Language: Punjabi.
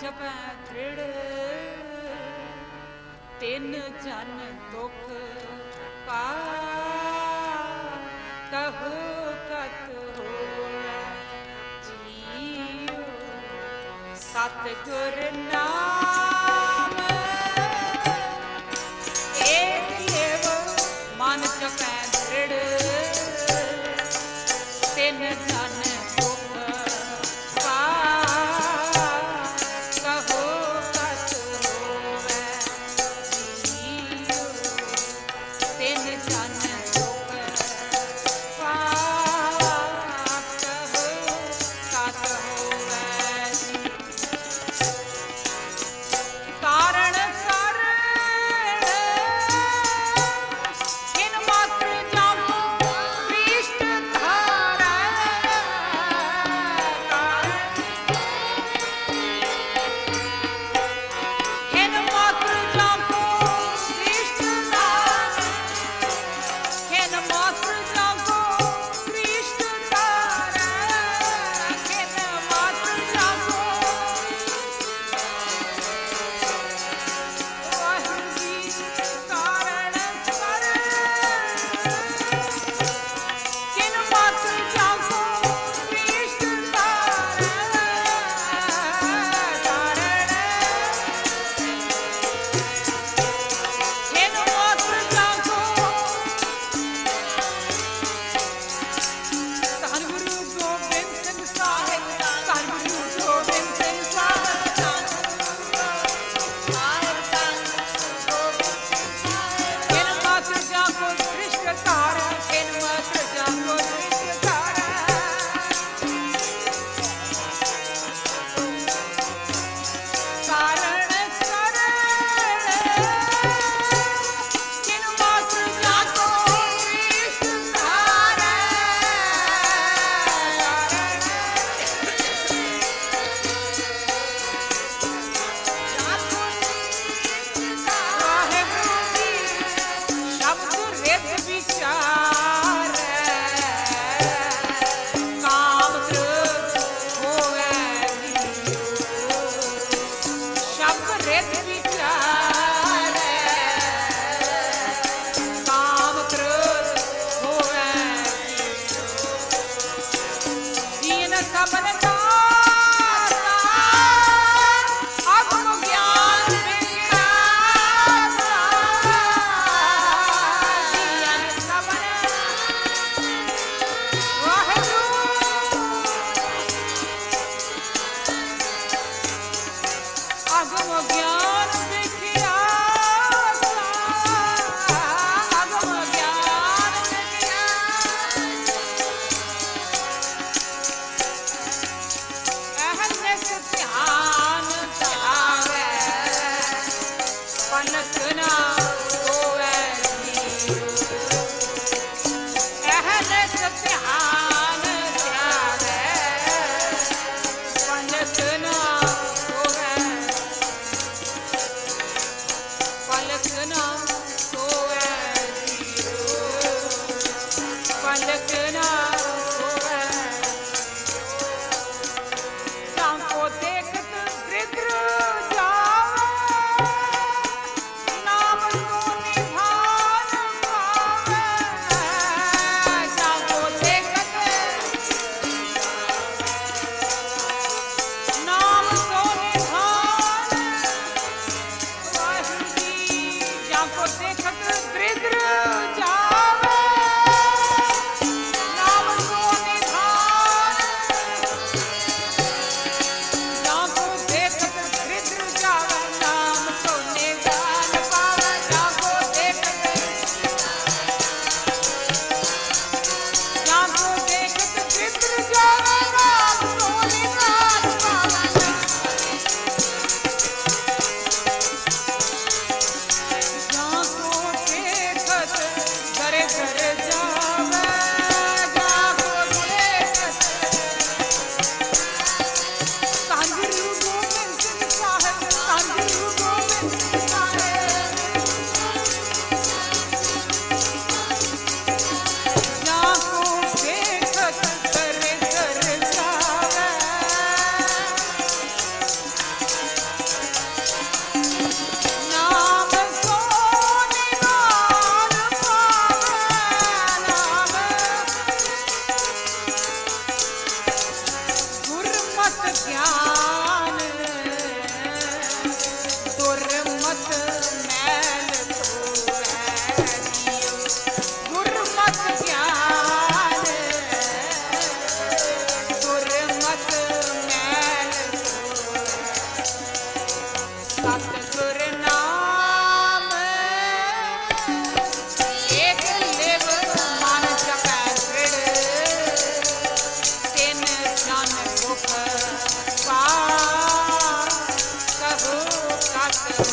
ਜਪੈ ਤ੍ਰਿੜ ਤਿੰਨ ਜਨ ਦੁਖ ਪਾ। ਕਹੋ ਕਤ ਹੋਇ ਜੀਉ। ਸਤਿਗੁਰ ਨਾਮ hacemos, Dios? Good. Bye. Bye.